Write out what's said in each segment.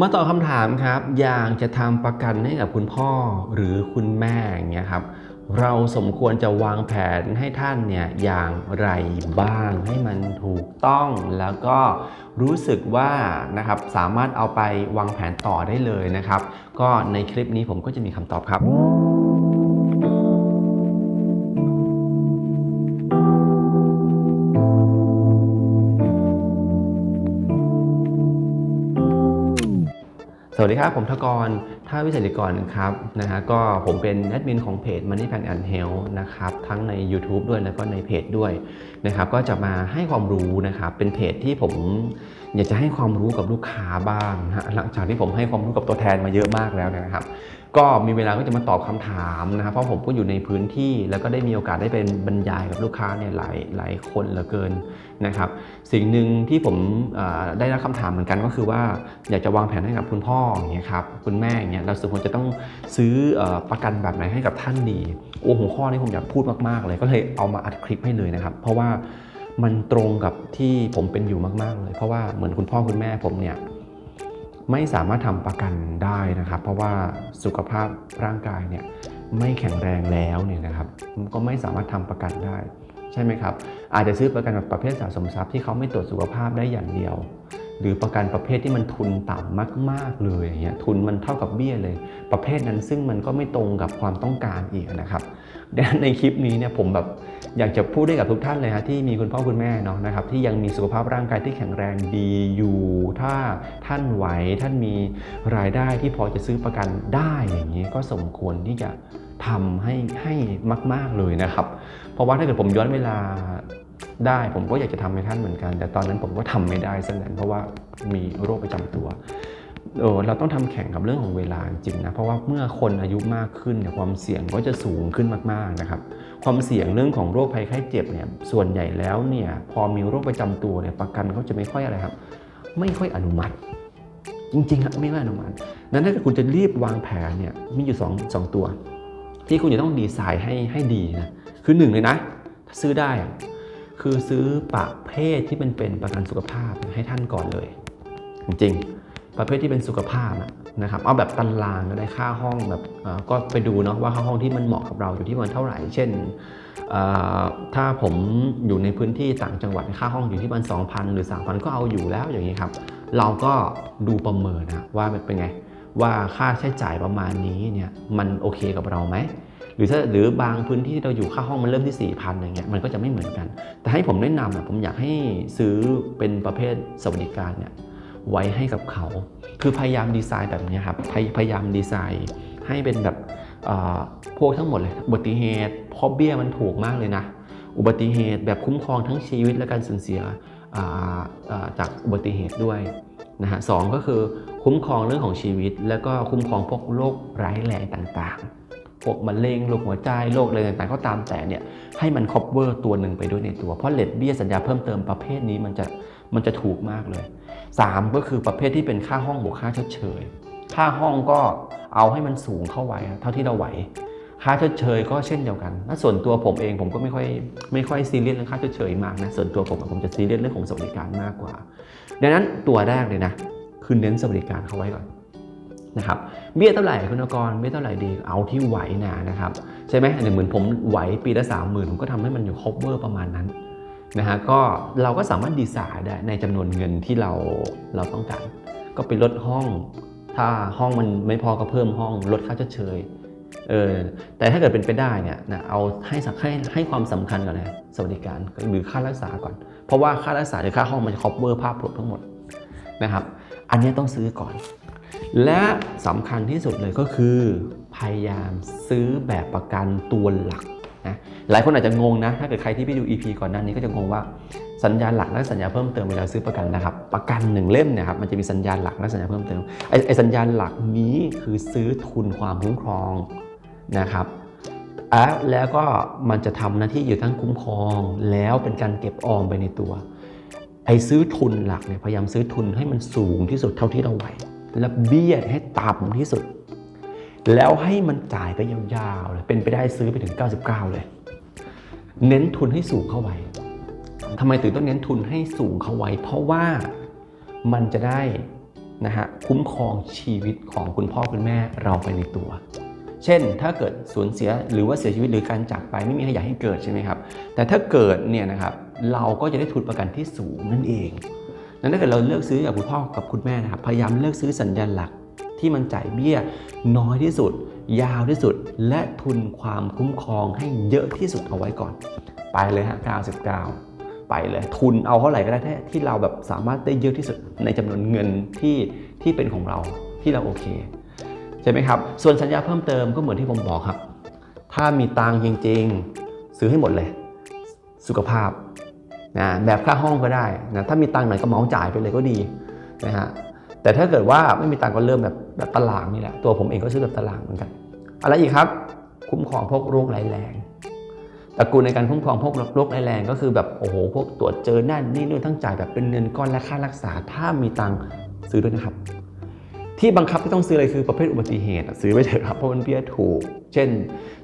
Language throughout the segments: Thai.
มาตอบคำถามครับ อยากจะทำประกันให้กับคุณพ่อหรือคุณแม่อย่างเงี้ยครับ เราสมควรจะวางแผนให้ท่านเนี่ยอย่างไรบ้างให้มันถูกต้องแล้วก็รู้สึกว่านะครับสามารถเอาไปวางแผนต่อได้เลยนะครับ ก็ในคลิปนี้ผมก็จะมีคำตอบครับ สวัสดีครับ ผมทกรท่าวิเศษกรครับนะฮะก็ผมเป็นแอดมินของเพจ Money Plan and Health นะครับทั้งใน YouTube ด้วยแล้วก็ในเพจด้วยนะครับก็จะมาให้ความรู้นะครับเป็นเพจที่ผมอยากจะให้ความรู้กับลูกค้าบ้างนะฮะหลังจากที่ผมให้ความรู้กับตัวแทนมาเยอะมากแล้วนะครับ ก็มีเวลาก็จะมาตอบคำถามนะครับเพราะผมก็อยู่ในพื้นที่แล้วก็ได้มีโอกาสได้เป็นบรรยายกับลูกค้าเนี่ยหลายหลายคนเหลือเกินนะครับ สิ่งหนึ่งที่ผมได้รับคำถามเหมือนกันก็คือว่าอยากจะวางแผนให้กับคุณพ่ออย่างเงี้ยครับคุณแม่อย่างเงี้ยเราสมควรจะต้องซื้ออประกันแบบไหนให้กับท่านดี โอ้หัวข้อนี้ผมอยากพูดมากๆ เลยก็เลยเอามาอัดคลิปให้เลยนะครับ เพราะว่ามันตรงกับที่ผมเป็นอยู่มากๆเลย เพราะว่าเหมือนคุณพ่อคุณแม่ผมเนี่ย ไม่สามารถทำประกันได้นะครับ เพราะว่าสุขภาพร่างกายเนี่ยไม่แข็งแรงแล้วเนี่ยนะครับก็ไม่สามารถทำประกันได้ ใช่ไหมครับ อาจจะซื้อประกันแบบประเภทสะสมทรัพย์ที่เขาไม่ตรวจสุขภาพได้อย่างเดียว หรือประกันประเภทที่มันทุนต่ำมาก ๆ เลยอย่างเงี้ยทุนมันเท่ากับเบี้ยเลย ประเภทนั้นซึ่งมันก็ไม่ตรงกับความต้องการอีกนะครับดังนั้นในคลิปนี้เนี่ยผมแบบอยากจะพูดได้กับทุกท่านเลยฮะที่มีคุณพ่อคุณแม่เนาะนะครับที่ยังมีสุขภาพร่างกายที่แข็งแรงดีอยู่ ถ้าท่านไหวท่านมีรายได้ที่พอจะซื้อประกันได้อย่างนี้ก็สมควรที่จะทำให้ให้มาก ๆเลยนะครับ เพราะว่าถ้าเกิดผมย้อนเวลาได้ผมก็อยากจะทำให้ท่านเหมือนกัน แต่ตอนนั้นผมก็ทำไม่ได้ซะนั้นเพราะว่ามีโรคประจำตัวเออเราต้องทำแข่งกับเรื่องของเวลาจริงนะเพราะว่าเมื่อคนอายุมากขึ้นเนี่ยความเสี่ยงก็จะสูงขึ้นมากๆนะครับ ความเสี่ยงเรื่องของโรคภัยไข้เจ็บเนี่ยส่วนใหญ่แล้วเนี่ยพอมีโรคประจำตัวเนี่ยประกันเขาจะไม่ค่อยอะไรครับ ไม่ค่อยอนุมัติ จริงๆครับไม่ค่อยอนุมัตินั้นถ้าเกิดคุณจะรีบวางแผนเนี่ยมีอยู่สองสองตัว ที่คุณจะต้องดีไซน์ให้ให้ดีนะ คือหนึ่งเลยนะ ถ้าซื้อได้ คือซื้อประเภทที่มันเป็นประกันสุขภาพให้ท่านก่อนเลย จริงประเภทที่เป็นสุขภาพนะครับเอาแบบตารางก็ได้ค่าห้องแบบก็ไปดูเนาะว่าค่าห้องที่มันเหมาะกับเราอยู่ที่มันเท่าไหร่ เช่นถ้าผมอยู่ในพื้นที่ต่างจังหวัดค่าห้องอยู่ที่มัน2,000 หรือ 3,000 ก็เอาอยู่แล้วอย่างนี้ครับ เราก็ดูประเมินนะว่ามันเป็นไง ว่าค่าใช้จ่ายประมาณนี้เนี่ยมันโอเคกับเราไหมหรือถ้าหรือบางพื้นที่ที่เราอยู่ค่าห้องมันเริ่มที่ 4,000อย่างเงี้ยมันก็จะไม่เหมือนกัน แต่ให้ผมแนะนำอะผมอยากให้ซื้อเป็นประเภทสวัสดิการเนี่ยไว้ให้กับเขา คือพยายามดีไซน์แบบนี้ครับพยพยายามดีไซน์ให้เป็นแบบเอ่อพวกทั้งหมดเลยอุบัติเหตุเพราะเบี้ยมันถูกมากเลยนะ อุบัติเหตุแบบคุ้มครองทั้งชีวิตและการสูญเสีย จากอุบัติเหตุด้วยนะฮะสองก็คือคุ้มครองเรื่องของชีวิต แล้วก็คุ้มครองพวกโรคร้ายแรงต่างๆ พวกมะเร็งโรคหัวใจโรคอะไรต่างๆ ก็ตามแต่เนี่ยให้มัน cover ตัวหนึ่งไปด้วยในตัว เพราะเลทเบี้ยสัญญาเพิ่มเติมประเภทนี้มันจะมันจะถูกมากเลย 3 ก็คือประเภทที่เป็นค่าห้องบวกค่าชดเชย ค่าห้องก็เอาให้มันสูงเข้าไว้เท่าที่เราไหว ค่าชดเชยก็เช่นเดียวกันถ้าส่วนตัวผมเองผมก็ไม่ค่อยไม่ค่อยซีเรียสเรื่องค่าชดเชยมากนะส่วนตัวผมผมจะซีเรียสเรื่องของสวัสดิการมากกว่า ดังนั้นตัวแรกเลยนะคือเน้นสวัสดิการเข้าไว้ก่อนนะครับเบี้ยเท่าไหร่คุณกรเบี้ยเท่าไหร่ดีเอาที่ไหวนะนะครับใช่ไหมอย่างเหมือนผมไหวปีละสามหมื่นผมก็ทำให้มันอยู่ cover ประมาณนั้นนะฮะก็เราก็สามารถดีไซน์ได้ในจำนวนเงินที่เราเราต้องการ ก็ไปลดห้อง ถ้าห้องมันไม่พอก็เพิ่มห้องลดค่าชดเชย เออแต่ถ้าเกิดเป็นไปได้เนี่ยนะเอาให้สักให้ให้ความสำคัญก่อนเลยสวัสดิการหรือค่ารักษาก่อน เพราะว่าค่ารักษาหรือค่าห้องมันจะครอบเวอร์ภาพรวมทั้งหมดนะครับ อันนี้ต้องซื้อก่อน และสำคัญที่สุดเลยก็คือ พยายามซื้อแบบประกันตัวหลัก นะหลายคนอาจจะงงนะ ถ้าเกิดใครที่ไปดู EP ก่อนหน้านี้ก็จะงงว่าสัญญาหลักและสัญญาเพิ่มเติมเวลาซื้อประกันนะครับ ประกันหนึ่งเล่มเนี่ยครับมันจะมีสัญญาหลักและสัญญาเพิ่มเติมไอ้ไอสัญญาหลักนี้คือซื้อทุนความคุ้มครองนะครับแล้วก็มันจะทำหน้าที่อยู่ทั้งคุ้มครอง แล้วเป็นการเก็บออมไปในตัว ไอ้ซื้อทุนหลักเนี่ยพยายามซื้อทุนให้มันสูงที่สุดเท่าที่เราไหวและเบี้ยให้ต่ำที่สุด แล้วให้มันจ่ายไปยาวๆเลยเป็นไปได้ซื้อไปถึง 99 เลย เน้นทุนให้สูงเข้าไว้ทำไมถึงต้องเน้นทุนให้สูงเข้าไว้ เพราะว่ามันจะได้นะฮะคุ้มครองชีวิตของคุณพ่อคุณแม่เราไปในตัว เช่นถ้าเกิดสูญเสียหรือว่าเสียชีวิตหรือการจากไปไม่มีใครอยากให้เกิดใช่ไหมครับ แต่ถ้าเกิดเนี่ยนะครับเราก็จะได้ทุนประกันที่สูงนั่นเองนั้นถ้าเกิดเราเลือกซื้อกับคุณพ่อกับคุณแม่นะครับพยายามเลือกซื้อสัญญาณหลัก ที่มันจ่ายเบี้ยน้อยที่สุด ยาวที่สุด และทุนความคุ้มครองให้เยอะที่สุดเอาไว้ก่อน ไปเลยฮะ99 ไปเลย ทุนเอาเท่าไหร่ก็ได้ที่เราแบบสามารถได้เยอะที่สุดในจำนวนเงินที่ที่เป็นของเราที่เราโอเคใช่ไหมครับ ส่วนสัญญาเพิ่มเติมก็เหมือนที่ผมบอกครับ ถ้ามีตังจริง ๆ ซื้อให้หมดเลย สุขภาพนะแบบค่าห้องก็ได้นะถ้ามีตังหน่อยก็เหมาจ่ายไปเลยก็ดีนะฮะ แต่ถ้าเกิดว่าไม่มีตังค์ก็เริ่มแบบแบบตารางนี่แหละ ตัวผมเองก็ซื้อแบบตารางเหมือนกัน อะไรอีกครับ คุ้มครองพวกโรคร้ายแรงตระกูลในการคุ้มครองพวกโรคร้ายแรงก็คือแบบโอ้โหพวกตรวจเจอนั่นนี่นู่นทั้งจ่ายแบบเป็นเงินก้อนและค่ารักษา ถ้ามีตังค์ซื้อด้วยนะครับ ที่บังคับที่ต้องซื้อเลยคือประเภทอุบัติเหตุ ซื้อไปเถอะครับเพราะมันเบี้ยถูก เช่น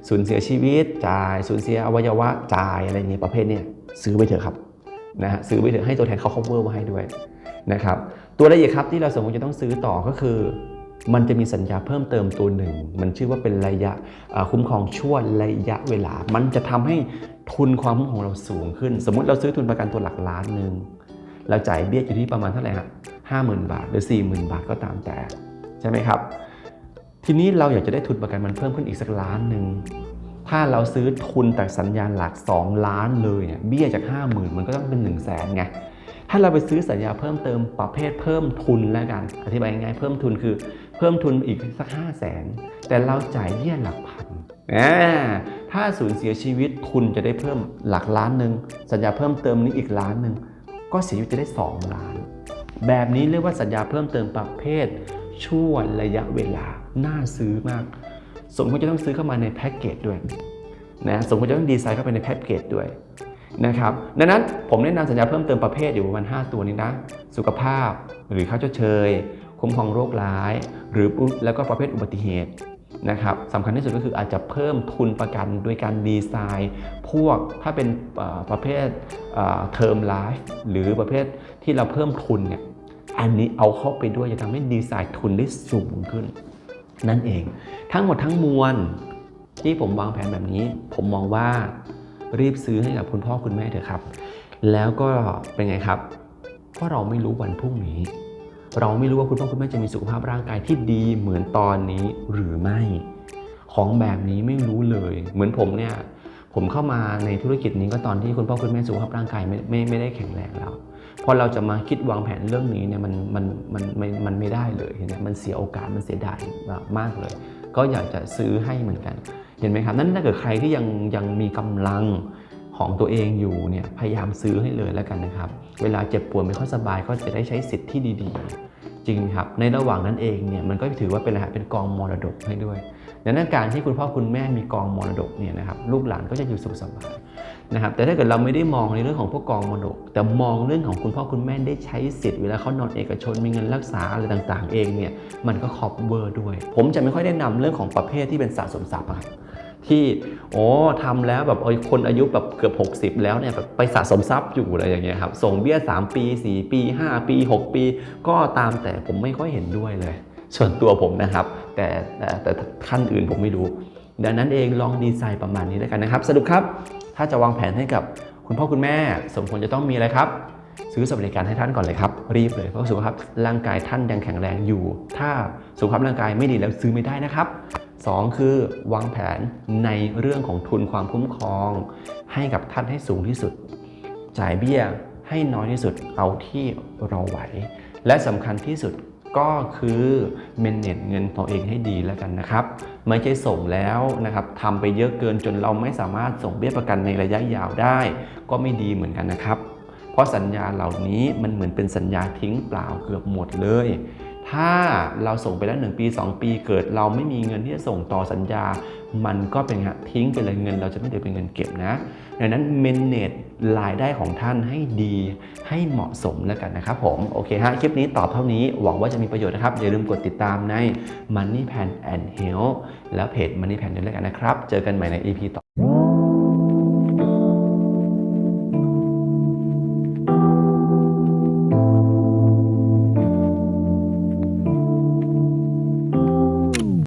สูญเสียชีวิตจ่าย สูญเสียอวัยวะจ่ายอะไรเงี้ยประเภทเนี้ยซื้อไปเถอะครับนะฮะซื้อไปเถอะให้ตัวแทนเขา cover มาให้ด้วยนะครับ ตัวละเอียดครับที่เราสมมติจะต้องซื้อต่อก็คือ มันจะมีสัญญาเพิ่มเติมตัวหนึ่ง มันชื่อว่าเป็นระยะคุ้มครองช่วงระยะเวลา มันจะทำให้ทุนความคุ้มครองเราสูงขึ้น สมมุติเราซื้อทุนประกันตัวหลักล้านหนึ่งเราจ่ายเบี้ยอยู่ที่ประมาณเท่าไหร่ฮะห้าหมื่นบาทหรือสี่หมื่นบาทก็ตามแต่ใช่ไหมครับ ทีนี้เราอยากจะได้ทุนประกันมันเพิ่มขึ้นอีกสักล้านหนึ่งถ้าเราซื้อทุนแต่สัญญาณหลัก 2 ล้านเลยเนี่ยเบี้ยจาก 5 0,000 มันก็ต้องเป็น 1 0 0 0 0แสนไง ถ้าเราไปซื้อสัญญาเพิ่มเติมประเภทเพิ่มทุนแล้วกัน อธิบายง่ายเพิ่มทุนคือเพิ่มทุนอีกสัก5 0 0แสนแต่เราจ่ายเบี้ยหลักพันถ้าสูญเสียชีวิตทุนจะได้เพิ่มหลักล้านหนึ่งสัญญาเพิ่มเติมนี้อีกล้านหนึ่งก็เสียชีวิตจะได้ 2 ล้าน แบบนี้เรียกว่าสัญญาเพิ่มเติมประเภทช่วงระยะเวลาน่าซื้อมาก สมควรจะต้องซื้อเข้ามาในแพ็กเกจด้วยนะสมควรจะต้องดีไซน์เข้าไปในแพ็กเกจด้วย นะครับดังนั้นผมแนะนำสัญญาเพิ่มเติมประเภทอยู่ประมาณ5ตัวนี้นะ สุขภาพหรือค่าชดเชย คุ้มครองโรคร้าย หรือแล้วก็ประเภทอุบัติเหตุนะครับสำคัญที่สุดก็คืออาจจะเพิ่มทุนประกันโดยการดีไซน์ พวกถ้าเป็นประเภทเทอมไลฟ์หรือประเภทที่เราเพิ่มทุนเนี่ยอันนี้เอาเข้าไปด้วยจะทำให้ดีไซน์ทุนได้สูงขึ้น นั่นเองทั้งหมดทั้งมวลที่ผมวางแผนแบบนี้ ผมมองว่า รีบซื้อให้กับคุณพ่อคุณแม่เถอะครับ แล้วก็เป็นไงครับ เพราะเราไม่รู้วันพรุ่งนี้ เราไม่รู้ว่าคุณพ่อคุณแม่จะมีสุขภาพร่างกายที่ดีเหมือนตอนนี้หรือไม่ ของแบบนี้ไม่รู้เลย เหมือนผมเนี่ยผมเข้ามาในธุรกิจนี้ก็ตอนที่คุณพ่อคุณแม่สุขภาพร่างกายไม่ไม่ไม่ได้แข็งแรงแล้วพอเราจะมาคิดวางแผนเรื่องนี้เนี่ยมันมันมันมันมันไม่ได้เลยเห็นไหมมันเสียโอกาสมันเสียดายมากเลย ก็อยากจะซื้อให้เหมือนกัน เห็นไหมครับนั่นถ้าเกิดใครที่ยังยังมีกำลังของตัวเองอยู่เนี่ยพยายามซื้อให้เลยแล้วกันนะครับ เวลาเจ็บป่วยไม่ค่อยสบายก็จะได้ใช้สิทธิ์ที่ดีๆ จริงครับ ในระหว่างนั้นเองเนี่ยมันก็ถือว่าเป็นอะไรเป็นกองมรดกให้ด้วยดังนั้นการที่คุณพ่อคุณแม่มีกองมรดกเนี่ยนะครับลูกหลานก็จะอยู่สุขสบายนะครับแต่ถ้าเกิดเราไม่ได้มองในเรื่องของพวกกองมรดก แต่มองเรื่องของคุณพ่อคุณแม่ได้ใช้สิทธิ์เวลาเขานอนเอกชนมีเงินรักษาอะไรต่างๆ เองเนี่ยมันก็ครอบเวอร์ด้วย ผมจะไม่ค่อยได้นำเรื่องของประเภทที่เป็นสะสมทรัพย์ ที่โอ้ทำแล้วแบบเอ้ยคนอายุแบบเกือบ 60 แล้วเนี่ยแบบไปสะสมทรัพย์อยู่อะไรอย่างเงี้ยครับส่งเบี้ย 3 ปี 4 ปี 5 ปี 6 ปี ก็ตามแต่ผมไม่ค่อยเห็นด้วยเลย ส่วนตัวผมนะครับ แต่แต่แต่ท่านอื่นผมไม่รู้ ดังนั้นเองลองดีไซน์ประมาณนี้แล้วกันนะครับ สรุปครับ ถ้าจะวางแผนให้กับคุณพ่อคุณแม่ สมควรจะต้องมีอะไรครับซื้อสวัสดิการให้ท่านก่อนเลยครับ รีบเลยเพราะสุขภาพร่างกายท่านยังแข็งแรงอยู่ ถ้าสุขภาพร่างกายไม่ดีแล้วซื้อไม่ได้นะครับ สองคือวางแผนในเรื่องของทุนความคุ้มครอง ให้กับท่านให้สูงที่สุด จ่ายเบี้ยให้น้อยที่สุดเอาที่เราไหว และสำคัญที่สุดก็คือเมนเนจเงินตัวเองให้ดีแล้วกันนะครับ ไม่ใช่ส่งแล้วนะครับทำไปเยอะเกินจนเราไม่สามารถส่งเบี้ยประกันในระยะยาวได้ ก็ไม่ดีเหมือนกันนะครับ เพราะสัญญาเหล่านี้มันเหมือนเป็นสัญญาทิ้งเปล่าเกือบหมดเลย ถ้าเราส่งไปแล้ว 1 ปี 2 ปีเกิด เราไม่มีเงินที่จะส่งต่อสัญญา มันก็เป็นฮะทิ้งไปเลยเงิน เราจะไม่ได้เป็นเงินเก็บนะดังนั้นเมนเนจรายได้ของท่านให้ดีให้เหมาะสมแล้วกันนะครับผม โอเคฮะ คลิปนี้ตอบเท่านี้หวังว่าจะมีประโยชน์นะครับ อย่าลืมกดติดตามใน Money Plan and Health แล้วเพจ Money Plan ด้วยแล้วกันนะครับ เจอกันใหม่ใน EP ต่อ